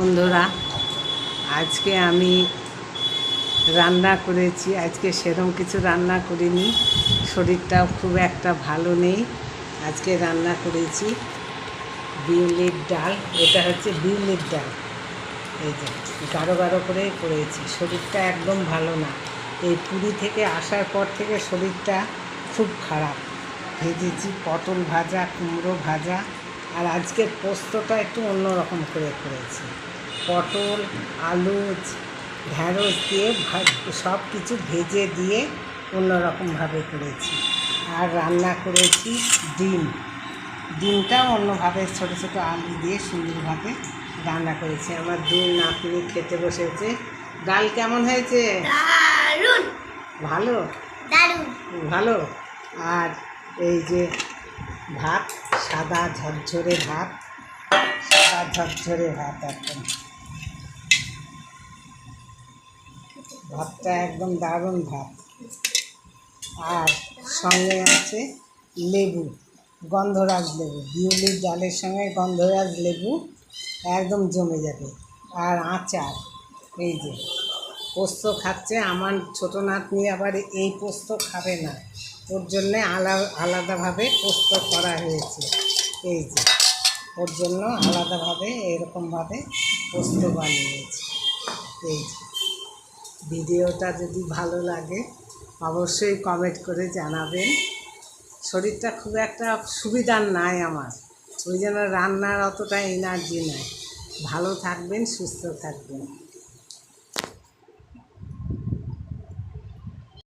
বন্ধুরা, আজকে আমি রান্না করেছি। আজকে সেরকম কিছু রান্না করিনি। শরীরটাও খুব একটা ভালো নেই। আজকে রান্না করেছি বিউলির ডাল। এটা হচ্ছে বিউলির ডাল। এই যে, গাঢ় গাঢ় করে করেছি। শরীরটা একদম ভালো না। এই পুরী থেকে আসার পর থেকে শরীরটা খুব খারাপ। ভেজেছি পটল ভাজা, কুমড়ো ভাজা। আর আজকের পোস্তটা একটু অন্যরকম করে করেছি। পটল আলু ঢ্যাঁড়স দিয়ে সব কিছু ভেজে দিয়ে অন্যরকমভাবে করেছি। আর রান্না করেছি ডিম। ডিমটাও অন্যভাবে ছোটো ছোটো আলু দিয়ে সুন্দরভাবে রান্না করেছি। আমার দুই নাতনি খেতে বসেছে। ডাল কেমন হয়েছে? ভালো? ভালো? আর এই যে ভাত, সাদা ঝরঝরে ভাত, সাদা ঝরঝরে ভাত একদম ভাতটা একদম দারুণ ভাত। আর সঙ্গে আছে লেবু, গন্ধরাজ লেবু। বিউলির ডালের সঙ্গে গন্ধরাজ লেবু একদম জমে যাবে। আর আচার, এই যে পোস্ত খাচ্ছে, আমার ছোটো নাতনি আবার এই পোস্ত খাবে না। ওর জন্যে আলা, আলাদাভাবে পোস্ত করা হয়েছে। এই যে, ওর জন্য আলাদাভাবে এরকমভাবে পোস্ত বানিয়েছি। এই যে, ভিডিওটা যদি ভালো লাগে, অবশ্যই কমেন্ট করে জানাবেন। শরীরটা খুব একটা সুবিধার নাই আমার। ওই জন্য রান্নার অতটা এনার্জি নাই। ভালো থাকবেন, সুস্থ থাকবেন।